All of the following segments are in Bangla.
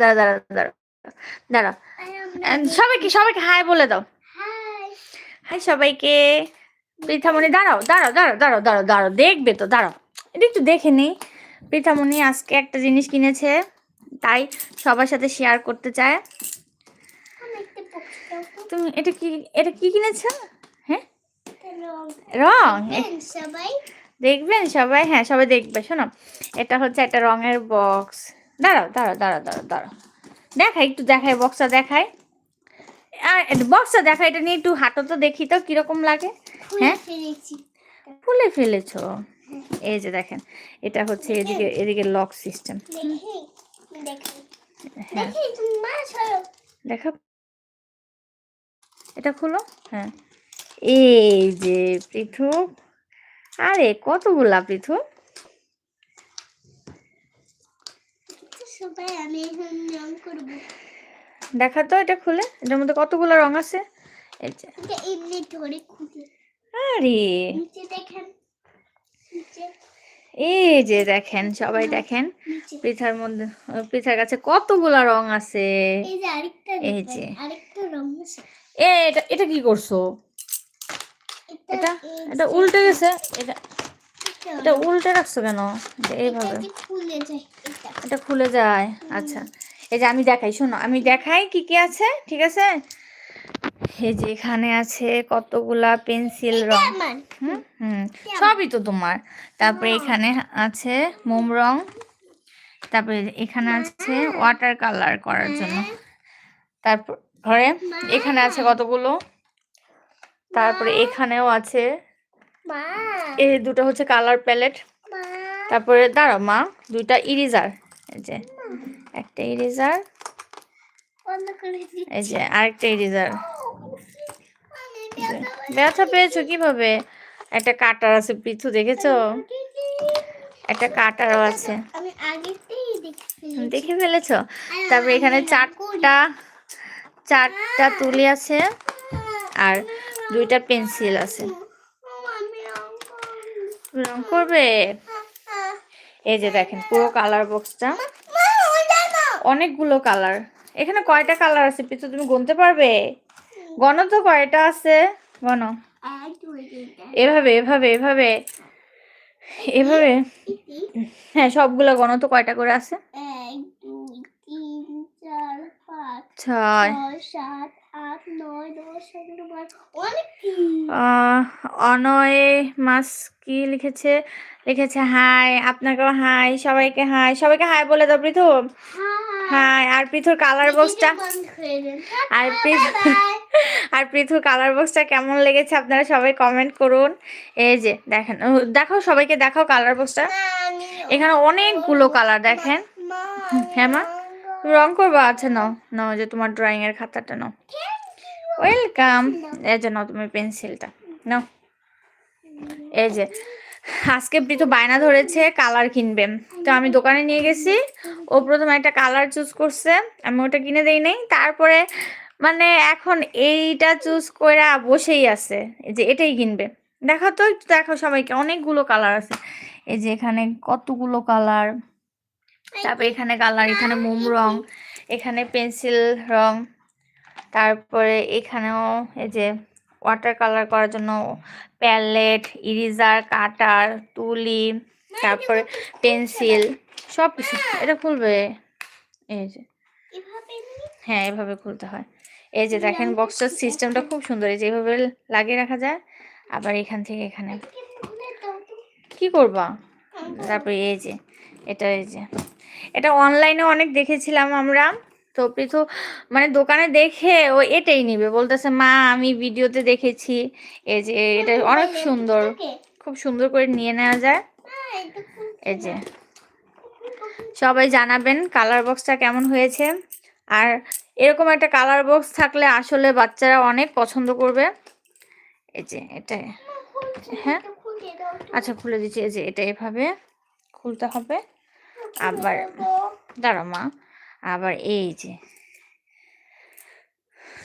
দাঁড়া দাঁড়া দাঁড়া দাঁড়া। সবাইকে সবাইকে হাই বলে দাও। হাই সবাইকে। পৃথামণি দাঁড়াও দাঁড়াও দাঁড়াও দাঁড়াও দাঁড়াও দাঁড়াও দেখবে তো দাঁড়াও। এটা একটু দেখে নিই। পৃথামণি আজকে একটা জিনিস কিনেছে তাই সবার সাথে শেয়ার করতে চায়। তুমি এটা কি এটা কি কিনেছো? হ্যাঁ? রং সবাই। দেখবেন সবাই হ্যাঁ সবাই দেখবে শোনো। এটা হচ্ছে একটা রঙের বক্স দাঁড়াও দাঁড়াও দাঁড়াও দাঁড়াও দাঁড়াও। দেখাই একটু দেখাই বক্সটা দেখাই। আর বক্সটা দেখা এটা নিয়ে একটু হাঁটো তো দেখি তো কীরকম লাগে। হ্যাঁ? খুলে ফেলেছো? এই যে দেখেন এটা হচ্ছে এদিকে এদিকে লক সিস্টেম হ্যাঁ। দেখা এটা খুলো হ্যাঁ। এই যে পৃথু আরে কতগুলা পৃথু তো আমি এখন রং করব। দেখা তো এটা খুলে এটার মধ্যে কতগুলো রং আছে? এই যে। এটা এমনি ধরে খুঁজে আরে। নিচে দেখেন নিচে। এই যে দেখেন সবাই দেখেন নিচে। পৃথার মধ্যে পৃথার কাছে কতগুলা রং আছে। এই যে এটা এটা কি করছ? এটা এটা উল্টে গেছে এটা এটা এটা উল্টে রাখছো কেন? এইভাবে। এটা খুলে যায়। আচ্ছা। এই যে আমি দেখাই শোনো আমি দেখাই কি কি আছে ঠিক আছে? এই যে এখানে আছে কতগুলা পেন্সিল রং। হুম? হুম। সবই তো তোমার। তারপরে এখানে আছে মোম রং। তারপরে এখানে আছে ওয়াটার কালার করার জন্য। তারপর ঘরে এখানে আছে কতগুলো? তারপরে এখানেও আছে এই দুটো হচ্ছে কালার প্যালেট। তারপরে দাঁড়াও মা দুইটা ইরেজার। এই যে একটা ইরেজার। এই যে আরেকটা ইরেজার। ব্যথা পেয়েছ কীভাবে? একটা কাটার আছে পৃথু দেখেছ? একটা কাটারও আছে। দেখি ফেলেছো? তারপরে এখানে চারটা চারটা তুলি আছে আর দুইটা পেন্সিল আছে। রং করবে? এই যে দেখেন পুরো কালার বক্সটা অনেকগুলো কালার এখানে কয়টা কালার আছে পিছু তুমি গুনতে পারবে? গণ তো কয়টা আছে? গণ। এভাবে এভাবে এভাবে। এভাবে। হ্যাঁ সবগুলো গণ তো কয়টা করে আছে? ছয় সাত অনয় মাস কি? লিখেছে লিখেছে হাই আপনাকেও হাই সবাইকে হাই সবাইকে হাই বলে দাও পৃথু। হাই। আর পৃথুর কালার বক্সটা দেন। আর পৃথু কালার বক্সটা কেমন লেগেছে আপনারা সবাই কমেন্ট করুন। এই যে দেখেন ও, দেখাও সবাইকে দেখাও কালার বক্সটা এখানে অনেকগুলো কালার দেখেন। হ্যাঁ মা। রং করবা? আচ্ছা নাও নাও যে তোমার ড্রয়িং এর খাতাটা নাও। ওয়েলকাম এই যে নাও তুমি পেন্সিলটা, নাও। এই যে, আজকে পৃথু বায়না ধরেছে, কালার কিনবে। তো আমি দোকানে নিয়ে গেছি, ও প্রথমে একটা কালার চুজ করছে, আমি ওটা কিনে দেই নাই। তারপরে মানে এখন এইটা চুজ করে বসেই আছে, এই যে এটাই কিনবে। দেখো তো একটু দেখো সবাইকে, অনেকগুলো কালার আছে। এই যে এখানে কতগুলো কালার। তারপরে এখানে কালার এখানে মোম রং, এখানে পেন্সিল রং, তারপরে এখানেও এই যে ওয়াটার কালার করার জন্য প্যালেট ইরিজার কাটার তুলি, তারপরে পেন্সিল সব কিছু এটা খুলবে? এই যে। হ্যাঁ এভাবে খুলতে হয়। এই যে দেখেন বক্সটার সিস্টেমটা খুব সুন্দর। এই যে এভাবে লাগিয়ে রাখা যায়, আবার এখান থেকে এখানে। কি করবা? তারপরে এই যে, এটা এই যে। এটা অনলাইনে অনেক দেখেছিলাম আমরা। তো পৃথু মানে দোকানে দেখে ও এটাই নিবে। বলতেছে মা আমি ভিডিওতে দেখেছি। এই যে এটা অনেক সুন্দর। খুব সুন্দর করে নিয়ে নেওয়া যায়। এই যে সবাই জানাবেন কালার বক্সটা কেমন হয়েছে। আর এরকম একটা কালার বক্স থাকলে আসলে বাচ্চারা অনেক পছন্দ করবে। এই যে এটা। হ্যাঁ। আচ্ছা খুলে দিচ্ছি। এই যে এটা এভাবে খুলতে হবে। আবার দাঁড়া মা, আবার এই যে।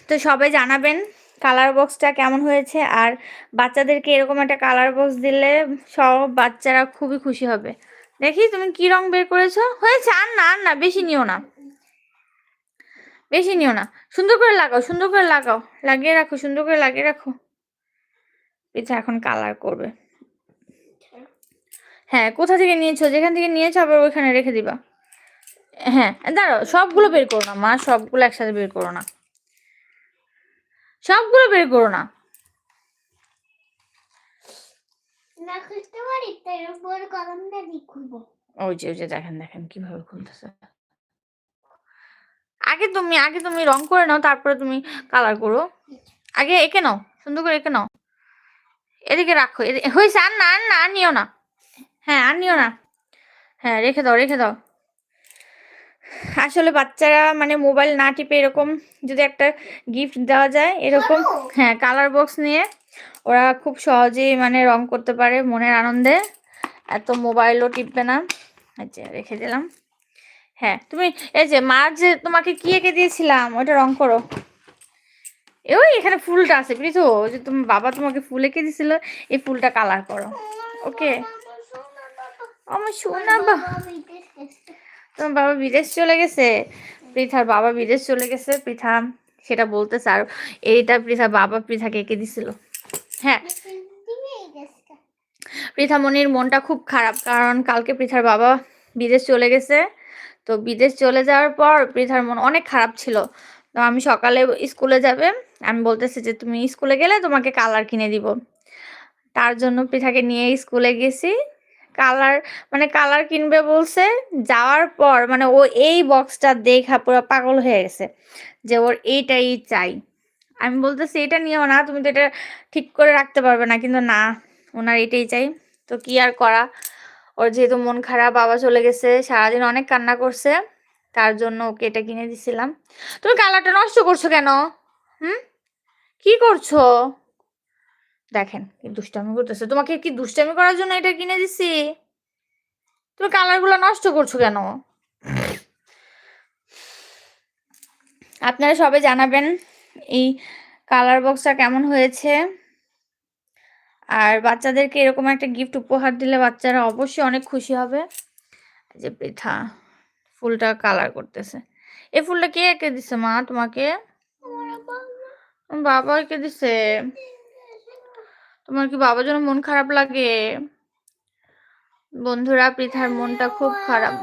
তো সবাই জানাবেন কালার বক্সটা কেমন হয়েছে, আর বাচ্চাদেরকে এরকম একটা কালার বক্স দিলে সব বাচ্চারা খুবই খুশি হবে। দেখি তুমি কি রং বের করেছ? হয়েছে, আর না আর না, বেশি নিও না। বেশি নিও না। সুন্দর করে লাগাও, সুন্দর করে লাগাও। লাগিয়ে রাখো, সুন্দর করে লাগিয়ে রাখো। পিঠা এখন কালার করবে। হ্যাঁ কোথা থেকে নিয়েছো? যেখান থেকে নিয়েছো আবার ওইখানে রেখে দিবা। হ্যাঁ দাঁড়াও সবগুলো বের করো না মা সবগুলো একসাথে বের করো না। সবগুলো বের করো না। ওই যে ওই যে দেখেন দেখেন কীভাবে খুলতেছে। আগে তুমি আগে তুমি রং করে নাও তারপরে তুমি কালার করো। আগে এঁকে নাও সুন্দর করে এঁকে নাও। এদিকে রাখো হয়েছে আর না আর না নিও না। হ্যাঁ আর নিও না। হ্যাঁ রেখে দাও রেখে দাও। আসলে বাচ্চারা মানে মোবাইল না টিপে এরকম যদি একটা গিফট দেওয়া যায়, এরকম হ্যাঁ কালার বক্স নিয়ে ওরা খুব সহজেই মানে রং করতে পারে মনের আনন্দে। এত মোবাইলও টিপবে না। আচ্ছা রেখে দিলাম। হ্যাঁ তুমি এই যে, মা যে তোমাকে কি এঁকে দিয়েছিলাম, ওটা রং করো। ওই এখানে ফুলটা আছে, বুঝছ? যে তুমি বাবা তোমাকে ফুল এঁকে দিয়েছিল, এই ফুলটা কালার করো। ওকে আমার সোনা তোমার বাবা বিদেশ চলে গেছে? পৃথার বাবা বিদেশ চলে গেছে? পৃথা সেটা বলতেছে আর। এইটা পৃথা বাবা পৃথাকে এঁকে দিছিল। হ্যাঁ। পৃথামণির মনটা খুব খারাপ কারণ কালকে পৃথার বাবা বিদেশ চলে গেছে। তো বিদেশ চলে যাওয়ার পর পৃথার মন অনেক খারাপ ছিল। তো আমি সকালে স্কুলে যাবে আমি বলতেছি যে তুমি স্কুলে গেলে তোমাকে কালার কিনে দিব। তার জন্য পৃথাকে নিয়ে স্কুলে গেছি। কালার মানে কালার কিনবে বলছে, যাওয়ার পর মানে ও এই বক্সটা দেখা পুরো পাগল হয়ে গেছে যে ওর এইটাই চাই। আমি বলতেছি, এটা নিও না, তুমি তো এটা ঠিক করে রাখতে পারবে না। কিন্তু না, ওনার এটাই চাই। তো কি আর করা? ওর যেহেতু মন খারাপ, বাবা চলে গেছে, সারাদিন অনেক কান্না করছে, তার জন্য ওকে এটা কিনে দিছিলাম। তুমি কালারটা নষ্ট করছ কেন? হুম? কি করছ? দেখেন দুষ্টামি করতেছে। তোমাকে কি দুষ্টামি করার জন্য এটা কিনে দিছি? তুমি কালারগুলো নষ্ট করছ কেন? আপনারা সবে জানাবেন এই কালার বক্সটা কেমন হয়েছে। আর বাচ্চাদেরকে এরকম একটা গিফট উপহার দিলে বাচ্চারা অবশ্যই অনেক খুশি হবে। যে পৃথা ফুলটা কালার করতেছে। এ ফুলটা কে এঁকে দিছে মা তোমাকে? বাবা এঁকে দিছে। তোমার কি বাবার জন্য মন খারাপ লাগে? বন্ধুরা, পৃথার মনটা খুব খারাপ।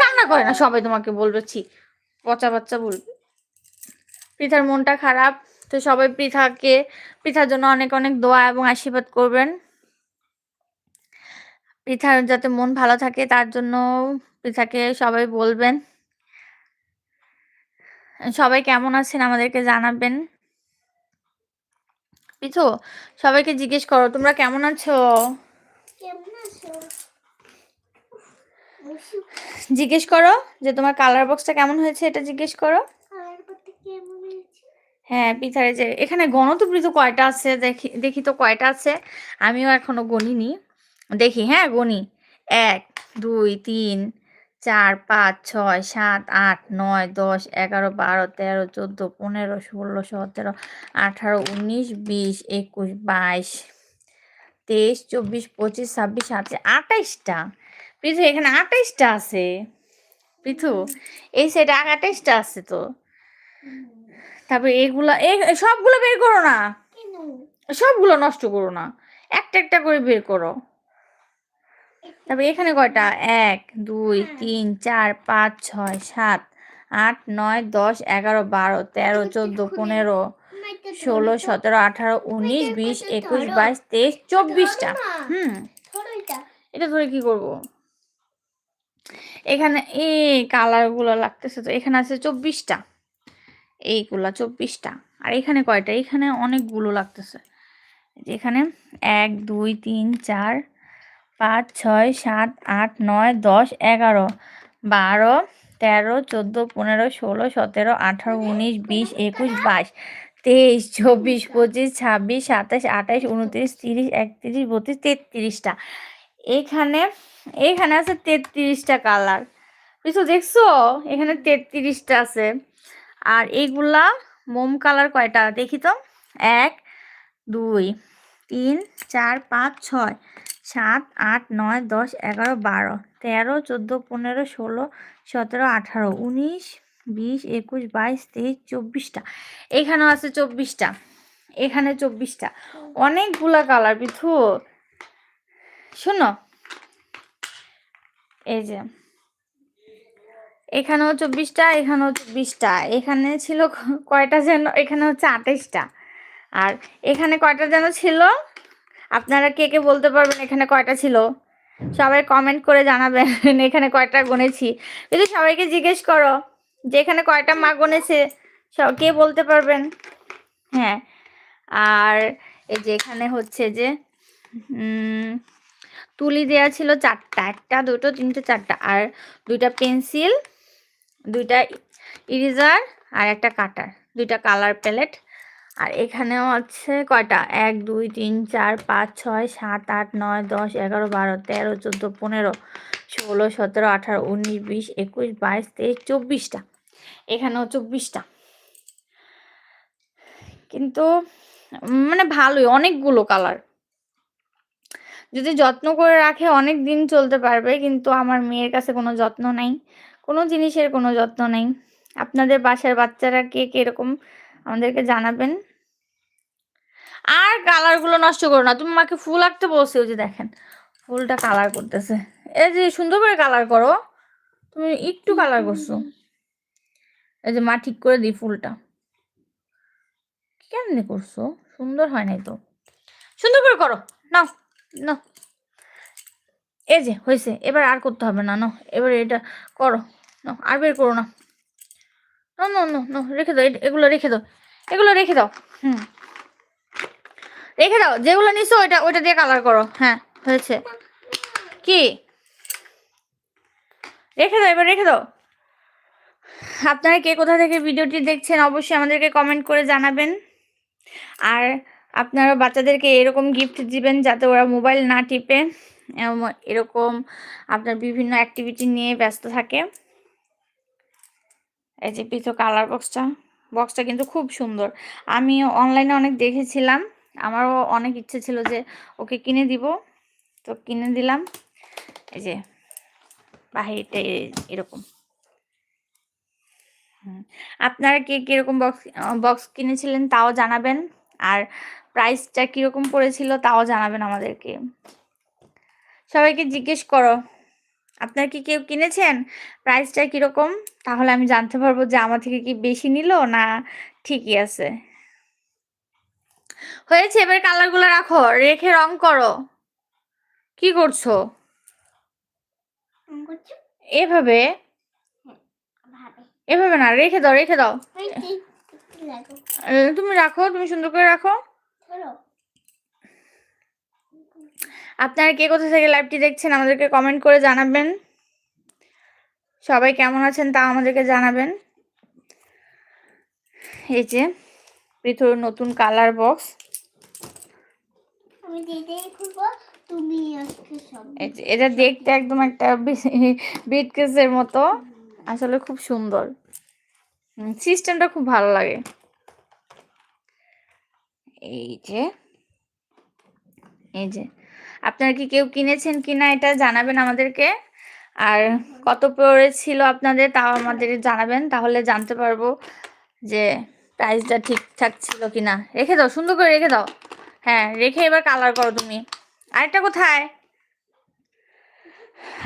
কান্না করে না, সবাই তোমাকে বলবে, ছি, পচা বাচ্চা বলবে। পৃথার মনটা খারাপ, তো সবাই পৃথাকে, পৃথার জন্য অনেক অনেক দোয়া এবং আশীর্বাদ করবেন। পৃথার যাতে মন ভালো থাকে, তার জন্য পৃথাকে সবাই বলবেন। সবাই কেমন আছেন আমাদেরকে জানাবেন। পিছু সবাইকে জিজ্ঞেস করো তোমরা কেমন আছো? জিজ্ঞেস করো যে তোমার কালার বক্সটা কেমন হয়েছে এটা জিজ্ঞেস করো। হ্যাঁ পিঠারে যে এখানে গণতপৃত কয়টা আছে? দেখি দেখি তো কয়টা আছে। আমিও এখনও গণিনি। দেখি হ্যাঁ গণি। এক দুই তিন চার পাঁচ ছয় সাত আট নয় দশ এগারো বারো তেরো চোদ্দ পনেরো ষোলো সতেরো আঠারো উনিশ বিশ একুশ বাইশ তেইশ চব্বিশ পঁচিশ ছাব্বিশ সাতাশ আঠাইশটা পৃথু এখানে আঠাইশটা আছে। পৃথু এই সাইডে আঠাইশটা আছে তো। তারপর এগুলা সবগুলো বের করো না। সবগুলো নষ্ট করো না। একটা একটা করে বের করো। তারপরে এখানে কয়টা? এক দুই তিন চার পাঁচ ছয় সাত আট নয় দশ এগারো বারো তেরো চোদ্দ পনেরো ষোলো সতেরো আঠারো উনিশ বিশ একুশ বাইশ তেইশ চব্বিশটা। হুম। এটা। ধরে কি করব? এখানে এই কালারগুলো লাগতেছে তো এখানে আছে চব্বিশটা। এইগুলা চব্বিশটা। আর এখানে কয়টা? এখানে অনেকগুলো লাগতেছে। এখানে এক দুই তিন চার পাঁচ, ছয়, সাত, আট, নয়, দশ, এগারো, বারো, তেরো, চোদ্দ, পনেরো, ষোলো, সতেরো, আঠারো, উনিশ, বিশ, একুশ, বাইশ, তেইশ, চব্বিশ, পঁচিশ, ছাব্বিশ, সাতাশ, আঠাশ, উনত্রিশ, তিরিশ, একত্রিশ, বত্রিশ, তেত্রিশটা। এখানে এখানে আছে তেত্রিশটা কালার। কিছু দেখছ? এখানে তেত্রিশটা আছে। আর এইগুলা মোম কালার কয়টা? দেখি তো। এক, দুই, তিন, চার, পাঁচ, ছয় সাত, আট, নয়, দশ, এগারো, বারো, তেরো, চোদ্দ, পনেরো, ষোলো, সতেরো, আঠারো, উনিশ, বিশ, একুশ, বাইশ, তেইশ, চব্বিশটা। এখানেও আছে চব্বিশটা। এখানে চব্বিশটা। অনেকগুলা কালার পিথু শোনো। এই যে। এখানেও চব্বিশটা এখানেও চব্বিশটা। এখানে ছিল কয়টা যেন? এখানে হচ্ছে আঠাইশটা আর এখানে কয়টা যেন ছিল? আপনারা কে কে বলতে পারবেন এখানে কয়টা ছিল? সবাই কমেন্ট করে জানাবেন এখানে কয়টা গুনেছি। যদি সবাইকে জিজ্ঞেস করো যে এখানে কয়টা মা গুনেছে, সব কে বলতে পারবেন? হ্যাঁ আর এই যে এখানে হচ্ছে যে তুলি দেয়া ছিল চারটা, একটা, দুটো, তিনটে, চারটা, আর দুইটা পেন্সিল, দুইটা ইরেজার আর একটা কাটার, দুইটা কালার প্যালেট। আর এখানেও আছে কয়টা? এক, দুই, তিন, চার, পাঁচ, ছয়, সাত, আট, নয়, দশ, এগারো, বারো, তেরো, চোদ্দ, পনেরো, ষোলো, সতেরো, আঠারো, উনিশ, বিশ, একুশ, বাইশ, তেইশ, চব্বিশটা। এখানেও চব্বিশটা। কিন্তু মানে ভালোই, অনেকগুলো কালার। যদি যত্ন করে রাখে, অনেক দিন চলতে পারবে, কিন্তু আমার মেয়ের কাছে কোনো যত্ন নাই। কোনো জিনিসের কোনো যত্ন নেই। আপনাদের বাসার বাচ্চারা কে কীরকম আমাদেরকে জানাবেন। আর কালারগুলো নষ্ট করো না। তুমি মাকে ফুল আঁকতে বলছো যে দেখেন, ফুলটা কালার করতেছে। এই যে সুন্দর করে কালার করো। তুমি একটু কালার করছ। এই যে মা ঠিক করে দিই ফুলটা। কেমনি করছ? সুন্দর হয় নাই তো। সুন্দর করে করো। নাও নাও। এই যে হয়েছে। এবার আর করতে হবে না, নাও। এবার এটা করো। না আর বের করো না। নো নো নো নো রেখে দাও এগুলো রেখে দাও, এগুলো রেখে দাও, হুম। রেখে দাও, যেগুলো নিছো ওইটা ওইটা দিয়ে কালার করো হ্যাঁ হয়েছে। কি? রেখে দাও, এবার রেখে দাও। আপনারা কে কোথা থেকে ভিডিওটি দেখছেন, অবশ্যই আমাদেরকে কমেন্ট করে জানাবেন। আর আপনারা বাচ্চাদেরকে এরকম গিফট দিবেন যাতে ওরা মোবাইল না টিপে, এরকম আপনার বিভিন্ন অ্যাক্টিভিটি নিয়ে ব্যস্ত থাকে। এই যে পিতো কালার বক্সটা বক্সটা কিন্তু খুব সুন্দর। আমি অনলাইনে অনেক দেখেছিলাম, আমারও অনেক ইচ্ছে ছিল যে ওকে কিনে দিব। তো কিনে দিলাম, এই যে বাহিরটা এরকম। আপনারা কে কীরকম বক্স বক্স কিনেছিলেন তাও জানাবেন, আর প্রাইসটা কীরকম পড়েছিল তাও জানাবেন আমাদেরকে। সবাইকে জিজ্ঞেস করো। আপনারা কি কেউ কিনেছেন? প্রাইসটা কীরকম তাহলে আমি জানতে পারব যে আমার থেকে কি বেশি নিল না ঠিকই আছে। হয়েছে এবার কালারগুলো রাখো রেখে রং করো। কি করছ? এভাবে? এভাবে। না রেখে দাও রেখে দাও। তুমি রাখো তুমি সুন্দর করে রাখো। আপনারা কে কোথা থেকে লাইভটি দেখছেন আমাদেরকে কমেন্ট করে জানাবেন। সবাই কেমন আছেন তা আমাদেরকে জানাবেন। এই যে পৃথুর নতুন কালার বক্স এটা দেখতে একদম একটা বিটকেসের মতো। আসলে খুব সুন্দর। সিস্টেমটা খুব ভালো লাগে। এই যে এই যে আপনারা কি কেউ কিনেছেন কিনা এটা জানাবেন আমাদেরকে। আর কত পড়েছিল আপনাদের তাও আমাদের জানাবেন, তাহলে জানতে পারব যে প্রাইসটা ঠিকঠাক ছিল কিনা। রেখে দাও, সুন্দর করে রেখে দাও। হ্যাঁ রেখে এবার কালার করো তুমি। আরেকটা কোথায়?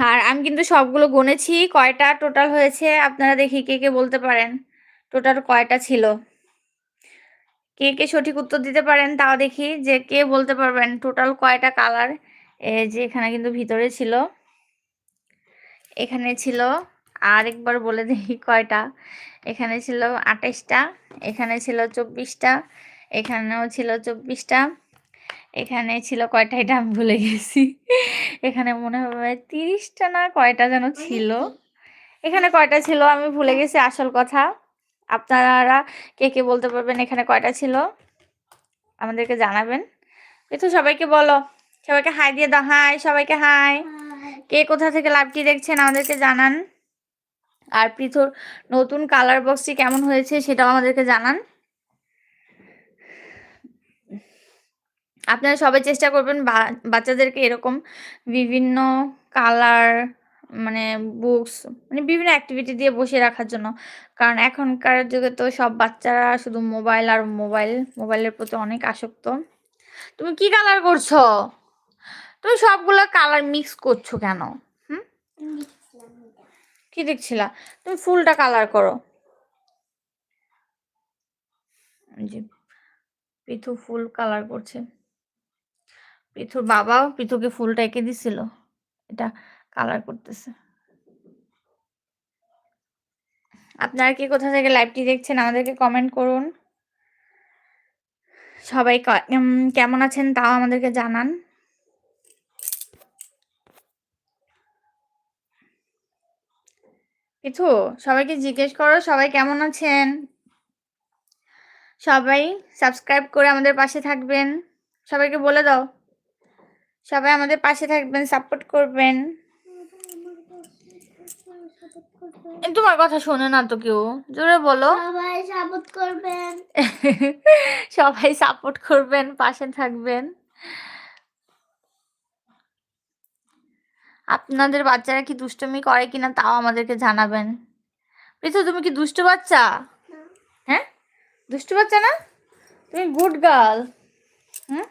আর আমি কিন্তু সবগুলো গুনেছি, কয়টা টোটাল হয়েছে আপনারা দেখি কে কে বলতে পারেন। টোটাল কয়টা ছিল? কে কে সঠিক উত্তর দিতে পারেন তাও দেখি যে কে বলতে পারবেন। টোটাল কয়টা কালার এই যে এখানে কিন্তু ভিতরে ছিল। এখানে ছিল আরেকবার বলে দেখি কয়টা। এখানে ছিল আঠাশটা, এখানে ছিল চব্বিশটা, এখানেও ছিল চব্বিশটা, এখানে ছিল কয়টা এটা আমি ভুলে গেছি। এখানে মনে হবে তিরিশটা না কয়টা যেন ছিল। এখানে কয়টা ছিল আমি ভুলে গেছি আসল কথা। আপনারা কে কে বলতে পারবেন এখানে কয়টা ছিল? আমাদেরকে জানাবেন। এই তো সবাইকে বলো। সবাইকে হাই দিয়ে দাও হাই সবাইকে হাই কে কোথা থেকে লাভটি দেখছেন আমাদেরকে জানান। আর পৃথুর নতুন কালার বক্সটি কেমন হয়েছে সেটাও আমাদেরকে জানান। আপনারা সবাই চেষ্টা করবেন বাচ্চাদেরকে এরকম বিভিন্ন কালার মানে বুকস মানে বিভিন্ন অ্যাক্টিভিটি দিয়ে বসিয়ে রাখার জন্য। কারণ এখনকার যুগে তো সব বাচ্চারা শুধু মোবাইল আর মোবাইল মোবাইলের প্রতি অনেক আসক্ত। তুমি কি কালার করছ? তুমি সবগুলো কালার মিক্স করছ কেন? হুম? কি দেখছিলা? তুমি ফুলটা কালার করো। জি পিথু ফুল কালার করছে। পিথুর বাবা পিথুকে ফুলটা এঁকে দিছিল। এটা কালার করতেছে। আপনারা কি কোথা থেকে লাইভটি দেখছেন আমাদেরকে কমেন্ট করুন। সবাই কেমন আছেন তাও আমাদেরকে জানান। পিথু সবাইকে জিজ্ঞেস করো সবাই কেমন আছেন? সবাই সাবস্ক্রাইব করে আমাদের পাশে থাকবেন। সবাইকে বলে দাও। সবাই আমাদের পাশে থাকবেন সাপোর্ট করবেন। তোমার কথা শোনে না তো কেউ? জোরে বলো। সবাই সাপোর্ট করবেন। সবাই সাপোর্ট করবেন পাশে থাকবেন। আপনাদের বাচ্চারা কি দুষ্টুমি করে কিনা তাও আমাদেরকে জানাবেন। পৃথু, তুমি কি দুষ্টু বাচ্চা? হ্যাঁ? দুষ্টু বাচ্চা না? তুমি গুড গার্ল। হুম?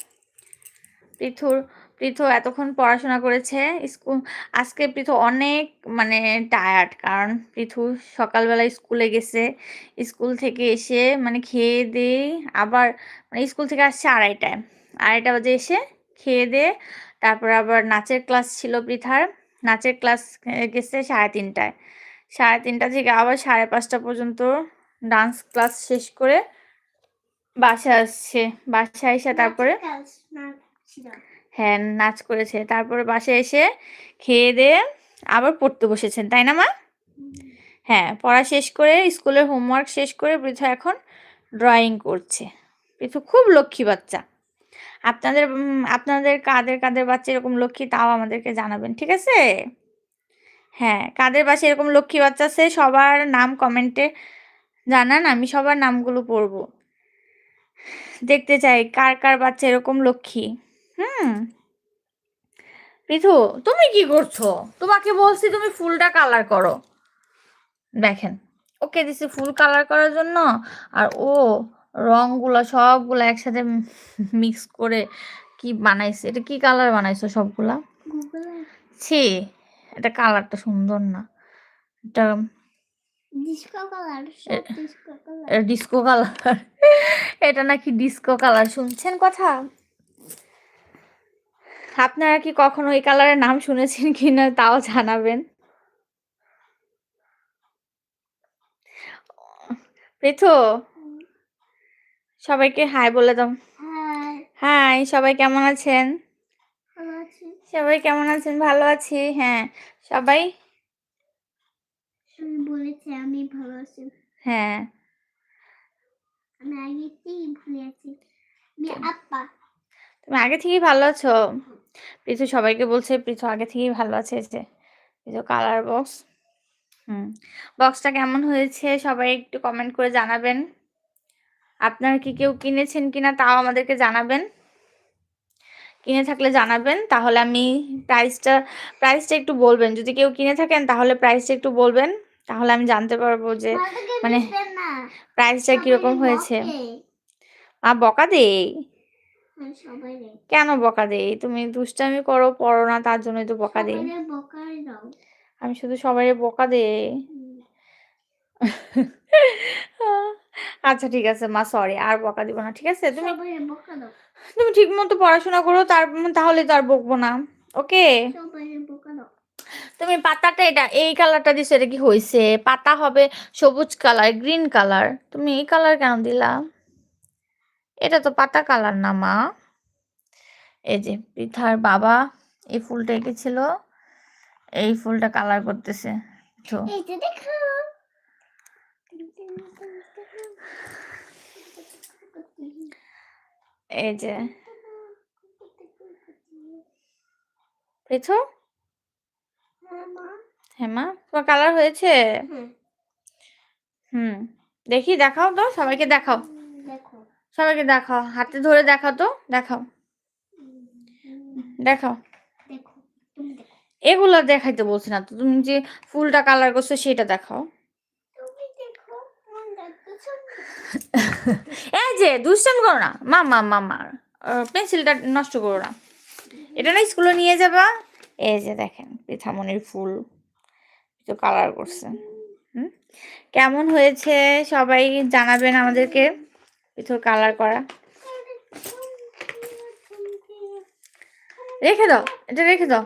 পৃথুর, পৃথু এতক্ষণ পড়াশোনা করেছে স্কুল আজকে পৃথু অনেক মানে টায়ার্ড কারণ পৃথু সকালবেলা স্কুলে গেছে, স্কুল থেকে এসে মানে খেয়ে দিয়ে আবার মানে স্কুল থেকে আসছে আড়াইটায়। আড়াইটা বাজে এসে খেয়ে দিয়ে তারপর আবার নাচের ক্লাস ছিল বৃথার। নাচের ক্লাস গেছে সাড়ে তিনটায়। সাড়ে তিনটা থেকে আবার সাড়ে পাঁচটা পর্যন্ত ডান্স ক্লাস শেষ করে বাসা আসছে। বাসায় এসে তারপরে হ্যাঁ নাচ করেছে। তারপরে বাসায় এসে খেয়ে দিয়ে আবার পড়তে বসেছেন তাই না মা? হ্যাঁ পড়া শেষ করে স্কুলের হোমওয়ার্ক শেষ করে বৃথা এখন ড্রয়িং করছে। পৃথু খুব লক্ষ্মী বাচ্চা। আপনাদের আপনাদের কাদের কাদের বাচ্চা এরকম লক্ষ্মী তাও আমাদেরকে জানাবেন, ঠিক আছে? হ্যাঁ কাদের বাসে এরকম লক্ষ্মী বাচ্চা আছে সবার নাম কমেন্টে জানান, আমি সবার নামগুলো পড়ব। দেখতে চাই কার কার বাচ্চা এরকম লক্ষ্মী, হুম? পৃথু, তুমি কি করছ? তোমাকে বলছি তুমি ফুলটা কালার করো। দেখেন, ওকে দিছি ফুল কালার করার জন্য, আর ও রংগুলো সবগুলো একসাথে মিক্স করে কি বানাইছে? এটা কি কালার বানাইছো সবগুলা? ছি এটা কালারটা সুন্দর না। এটা ডিস্কো কালার এটা নাকি ডিস্কো কালার শুনছেন কথা? আপনারা কি কখনো এই কালারের নাম শুনেছেন কিনা তাও জানাবেন। পৃথু সবাইকে হাই বলে দাও। হাই সবাই কেমন আছেন? সবাই কেমন আছেন? ভালো আছি হ্যাঁ। সবাই? আমি বলেছি আমি ভালো আছি। হ্যাঁ। আমি আগে থেকেই ভুলে আছি। আমি আপা। তুমি আগে থেকেই ভালো আছো? পৃথু সবাইকে বলছে পৃথু আগে থেকেই ভালো আছে এই যে পৃথু কালার বক্স হুম। বক্সটা কেমন হয়েছে? সবাই একটু কমেন্ট করে জানাবেন। আপনারা কি কেউ কিনেছেন কিনা তাও আমাদেরকে জানাবেন। কিনে থাকলে জানাবেন তাহলে আমি প্রাইসটা প্রাইসটা একটু বলবেন। যদি কেউ কিনে থাকেন তাহলে প্রাইসটা একটু বলবেন তাহলে আমি জানতে পারব যে মানে প্রাইসটা কীরকম হয়েছে। মা বকা দেই? হ্যাঁ, সবাই কেন বকা দেই? তুমি দুষ্টামি করো পড়ো না তার জন্যই তো বকা দেই। আমি শুধু সবাই বকা দেই। হুম। আচ্ছা ঠিক আছে মা সরি আর বকা দিব না ঠিক আছে? তুমি তুমি ঠিক মতো পড়াশোনা করো তার তাহলে তো আর বকবো না ওকে? তুমি পাতাটা এটা এই কালারটা দিছো এটা কি হয়েছে পাতা হবে সবুজ কালার গ্রিন কালার। তুমি এই কালার কেন দিলা? এটা তো পাতা কালার না মা। এই যে পৃথার বাবা এই ফুলটা এঁকেছিল এই ফুলটা কালার করতেছে। তো দেখো। এই যে। পৃথু হ্যাঁ, মা। হ্যাঁ মা তোমার কালার হয়েছে? হ্যাঁ, হুম দেখি দেখাও তো সবাইকে দেখাও। সবাইকে দেখাও হাতে ধরে দেখাও তো দেখাও। দেখাও। এগুলো দেখাইতে বলছি না তো তুমি যে ফুলটা কালার করছ সেটা দেখাও তুমি দেখো মন রাখতেছো এই যে দুষ্টান করো না। মা মা মা মা। পেন্সিলটা নষ্ট করো না। এটা না স্কুলে নিয়ে যাবা? এই যে দেখেন পিঠামনির ফুল। তো কালার করছে। হুম? কেমন হয়েছে? সবাই জানাবেন আমাদেরকে। পিঠোর কালার করা। রেখে দাও এটা রেখে দাও?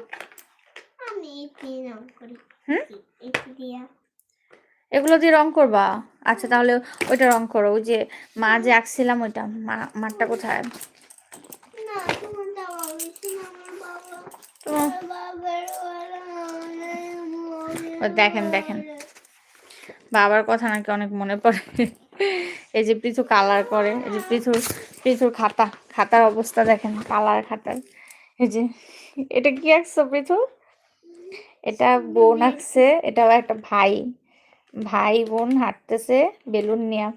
এগুলো দিয়ে রং করবা? আচ্ছা তাহলে ওইটা রং করো ওই যে মা যে আঁকছিলাম ওইটা মা মাঠটা কোথায়? দেখেন, দেখেন। বাবার কথা নাকি অনেক মনে পড়ে। এই যে পৃথু কালার করে এই যে পৃথুর পৃথুর খাতা খাতার অবস্থা দেখেন কালার খাতার। এই যে এটা কি আঁকছো পৃথু এটা বোন আঁকছে এটাও একটা ভাই। ভাই বোন হাঁটতেছে বেলুন নিয়ে।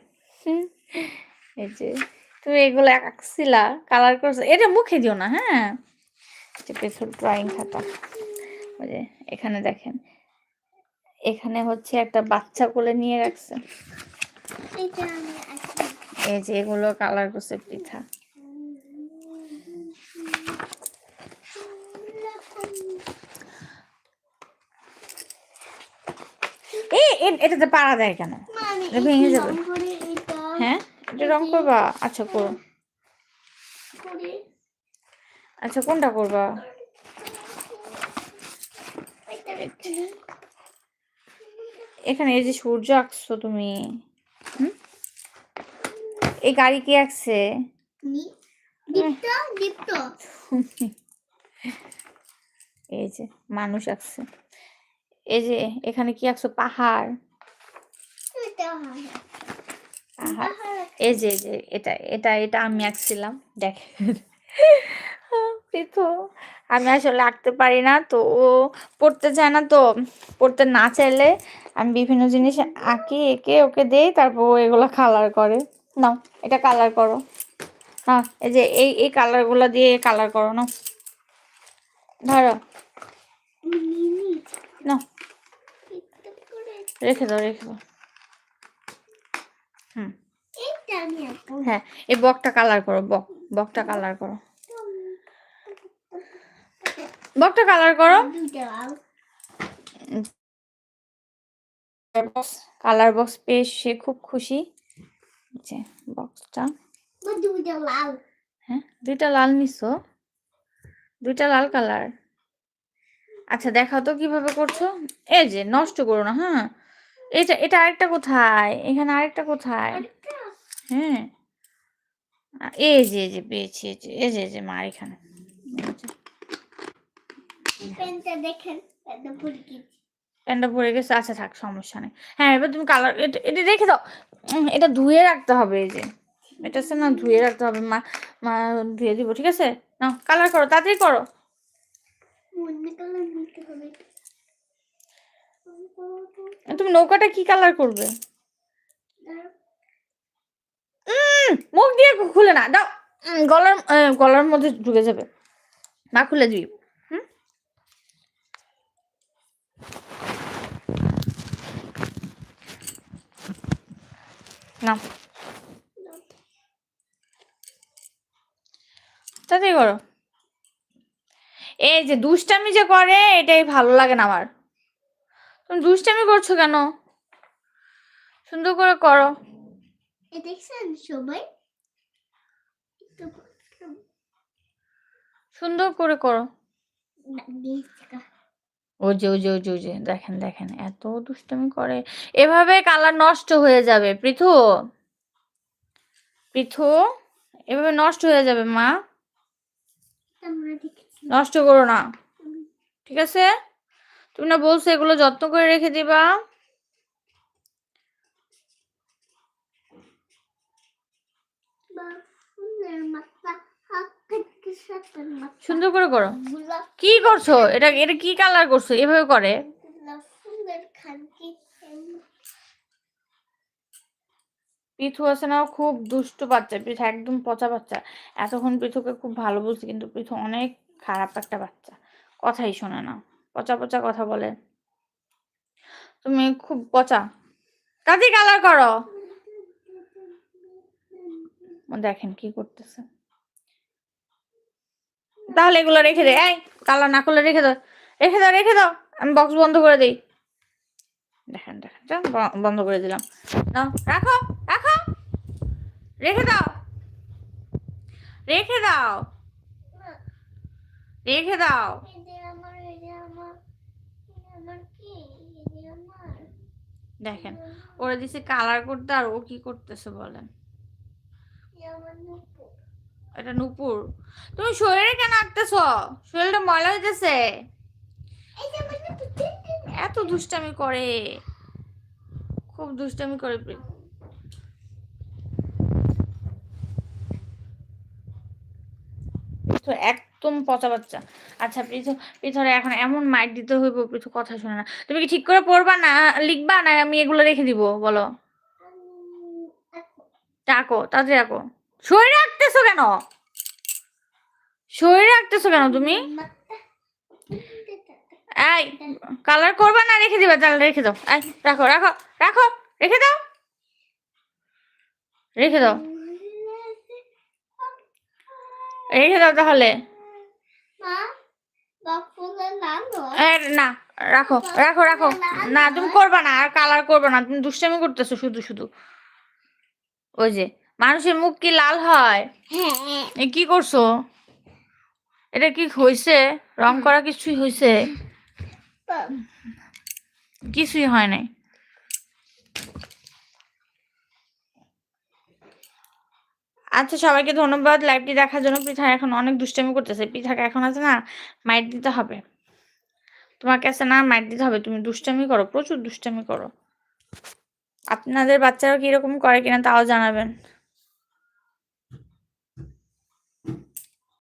এই যে তুমি এগুলো আঁকছিলা কালার করছ। এটা মুখে দিও না হ্যাঁ? যে পৃথুর ড্রয়িং খাতা। ওই যে এখানে দেখেন। এখানে হচ্ছে একটা বাচ্চা কোলে নিয়ে রাখছে। এই যে এগুলো কালার করছে পিঠা এই এ- এটাতে পারা যায় কেন? মা, আমি এটা ভেঙে যাবে। হ্যাঁ? এটা রং করবা? আচ্ছা করো। আচ্ছা কোনটা করবা? এখানে এই যে সূর্য আঁকছো তুমি? এই গাড়ি কে আঁকছে? এই যে মানুষ আঁকছে। এই যে এখানে কি আঁকছো? পাহাড় এটা হয় পাহাড় পাহাড় এই যে যে এটা এটা এটা আমি আঁকছিলাম দেখেন। আমি আসলে আঁকতে পারি না তো ও পড়তে চায় না তো পড়তে না চাইলে আমি বিভিন্ন জিনিস আঁকি এঁকে ওকে দেই তারপর ও এগুলো কালার করে। নাও এটা কালার করো। না এই যে এই এই কালারগুলো দিয়ে কালার করো না ধরো। না রেখে দাও রেখে দাও হুম এটা আমি আঁকবো হ্যাঁ এই বকটা কালার করো, বক, বকটা কালার করো। বকটা কালার করো। কালার বক্স পেয়ে সে খুব খুশি। হ্যাঁ দুইটা লাল দুইটা লাল কালার আচ্ছা কীভাবে করছ। এই যে, নষ্ট করো না হ্যাঁ। এটা এটা আরেকটা কোথায়? এখানে আরেকটা কোথায়? হ্যাঁ। এই যে এই যে পেয়েছি এই যে এই যে এই যে মার এখানে। প্যান্টটা পরে গেছে। আচ্ছা থাক সমস্যা নেই। হ্যাঁ এবার তুমি কালার এটা রেখে দাও। এটা ধুয়ে রাখতে হবে এই যে। এটা হচ্ছে না ধুয়ে রাখতে হবে মা মা ধুয়ে দিব ঠিক আছে? নাও কালার করো তাড়াতাড়ি করো। তুমি নৌকাটা কি কালার করবে? মুখ দিয়ে খুলে না, দাও। গলার গলার মধ্যে ঢুকে যাবে। মা, খুলে দিবি। না তাড়াতাড়ি করো? এই যে দুষ্টামি যে করে, এটাই ভালো লাগে না আমার। তুমি দুষ্টামি করছ কেন? সুন্দর করে করো। দেখছেন সবাই? একটু সুন্দর করে করো। ও যে ও যে ও যে ও যে দেখেন দেখেন এত দুষ্টামি করে। এভাবে কালার নষ্ট হয়ে যাবে পৃথু। পৃথু এভাবে নষ্ট হয়ে যাবে মা। নষ্ট করো না। ঠিক আছে? তুমি না বলছো এগুলো যত্ন করে রেখে দিবা বা ফুলের মাথা হাত থেকে সাথে মাথা সুন্দর করে করো। কি করছ? এটা এটা কি কালার করছ? এভাবে করে। পিথু আছে না খুব দুষ্ট বাচ্চা। পিথু একদম পচা বাচ্চা। এতক্ষণ পিথুকে খুব ভালো বলছি, কিন্তু পিথু অনেক খারাপ একটা বাচ্চা। কথাই শোনে না। পচা পচা কথা বলে। তুমি খুব পচা। তাড়াতাড়ি কালার করো। দেখেন কি করতেছে। তাহলে এগুলো রেখে দে। এই কালার না করলে রেখে দাও। রেখে দাও রেখে দাও। আমি বক্স বন্ধ করে দিই। দেখেন দেখেন বন্ধ করে দিলাম। নাও, রাখো রাখো। রেখে দাও। রেখে দাও। রেখে দাও। দেখেন, ওরা দিছে কালার করতে আর ও কি করতেছে বলেন। এটা নুপুর। তুমি শরীরে কেন আঁকতেছ? শরীরটা ময়লা হইতেছে। এত দুষ্টামি করে। খুব দুষ্টামি করে একদম পচা বাচ্চা। আচ্ছা পৃথু পৃথরে এখন এমন মাইট দিতে হইব পৃথু কথা শুনে না। তুমি কি ঠিক করে পড়বা না লিখবা না আমি এগুলো রেখে দিব বলো? ডাকো তাড়াতাড়ি ডাকো শরীরে রাখতেছো কেন? শরীরে রাখতেছো কেন তুমি? এই কালার করবা না রেখে দিবা? তাহলে রেখে দাও। এই, রাখো রাখো রাখো, রেখে দাও। রেখে দাও। রেখে দাও তাহলে। না, রাখো রাখো রাখো। না, তুমি করবা না, আর কালার করবা না। তুমি দুষ্টামি করতেছো শুধু শুধু। ওই যে মানুষের মুখ কি লাল হয়? হ্যাঁ। এ কি করছ? এটা কি হয়েছে রং করা কিছুই হয়েছে কিছুই হয় নাই। আচ্ছা সবাইকে ধন্যবাদ। লাইভটি দেখার জন্য পৃথা এখন অনেক দুষ্টামি করতেছে। পৃথাকে এখন আছে না? মাইট দিতে হবে। তোমার কাছে না? মাইট দিতে হবে। তুমি দুষ্টামি করো প্রচুর দুষ্টামি করো। আপনাদের বাচ্চারা কীরকম করে কিনা তাও জানাবেন।